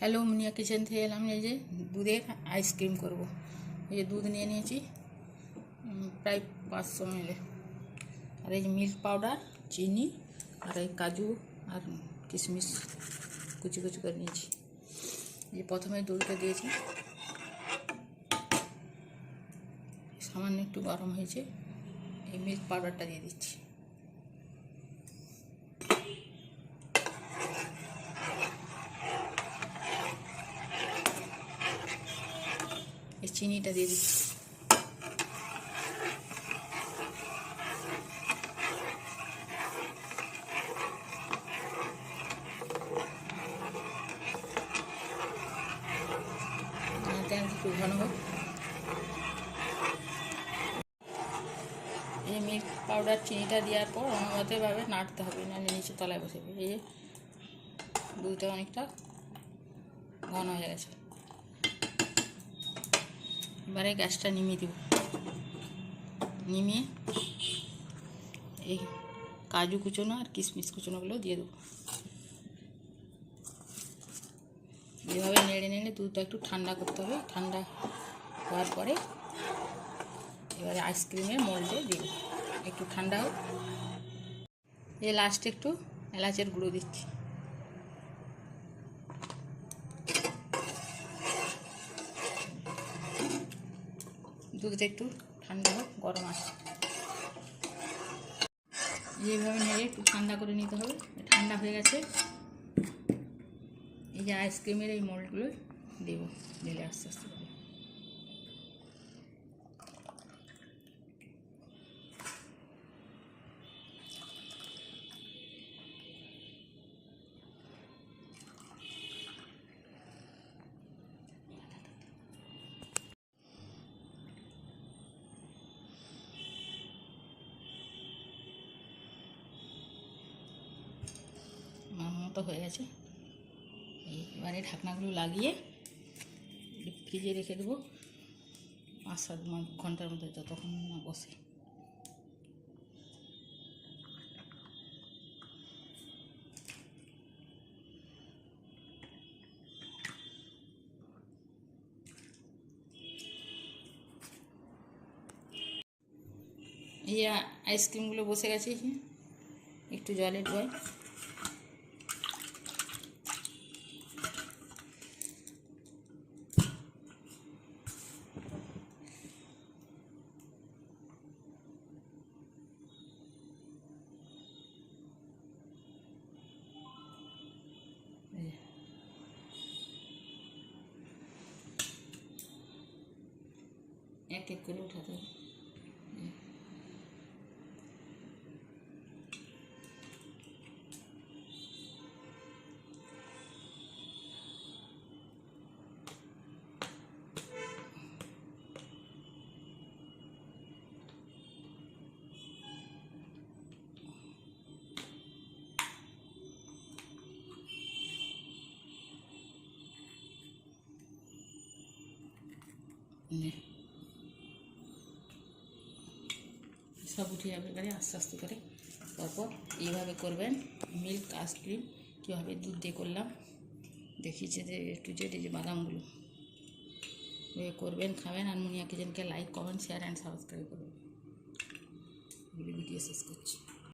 Hello, মুনিয়া kitchen থেকে এলাম এই যে দুধের আইসক্রিম করব। এই যে দুধ নিয়ে নিয়েছি প্রায় পাঁচশো মিলে। আর এই যে মিল্ক পাউডার, চিনি, আর এই কাজু আর কিশমিশ কুচি কুচি করে নিয়েছি। এই প্রথমে দুধটা দিয়েছি। সামান্য একটু গরম হয়েছে, এই মিল্ক পাউডারটা দিয়ে দিচ্ছি। চিনিটা দিয়ে দিচ্ছি। একটু ঘন হোক। এই যে মিল্ক পাউডার, চিনিটা দেওয়ার পর অনবরতভাবে নাড়তে হবে, নাহলে নিচে তলায় বসে। এই যে দুধটা অনেকটা ঘন হয়ে গেছে। এবারে গ্যাসটা নিমিয়ে দেব। নিমিয়ে এই কাজু কুচোনো আর কিশমিশ কুচোনোগুলো দিয়ে দেবো। এভাবে নেড়ে নেড়ে দুধটা একটু ঠান্ডা করতে হবে। ঠান্ডা হওয়ার পরে এবারে আইসক্রিমের মোল্ডে দিব। একটু ঠান্ডা হোক। এই লাস্টে একটু এলাচের গুঁড়ো দিচ্ছি। দুধটা একটু ঠান্ডা হোক, গরম আসে যেভাবে নেড়ে একটু ঠান্ডা করে নিতে হবে। ঠান্ডা হয়ে গেছে। এই যে আইসক্রিমের এই মোল্ডগুলো দেবো, দিলে আস্তে আস্তে। মতো হয়ে গেছে। এবারে ঢাকনাগুলো লাগিয়ে ফ্রিজে রেখে দেবো। পাঁচ সাত ঘণ্টার মধ্যে যতক্ষণ না বসে। এই আইসক্রিমগুলো বসে গেছে। একটু জলে ডোয় এক এক করে উঠাতে হবে এই। নে। সব উঠে যাবে এবারে আস্তে আস্তে করে। তারপর এইভাবে করবেন মিল্ক আইসক্রিম কীভাবে দুধ দিয়ে করলাম। দেখিয়েছে যে একটু এই যে বাদামগুলো। এভাবে করবেন, খাবেন, আর মুনিয়া কিচেনকে like comment share and subscribe করবেন। ভিডিও শেষ করছি।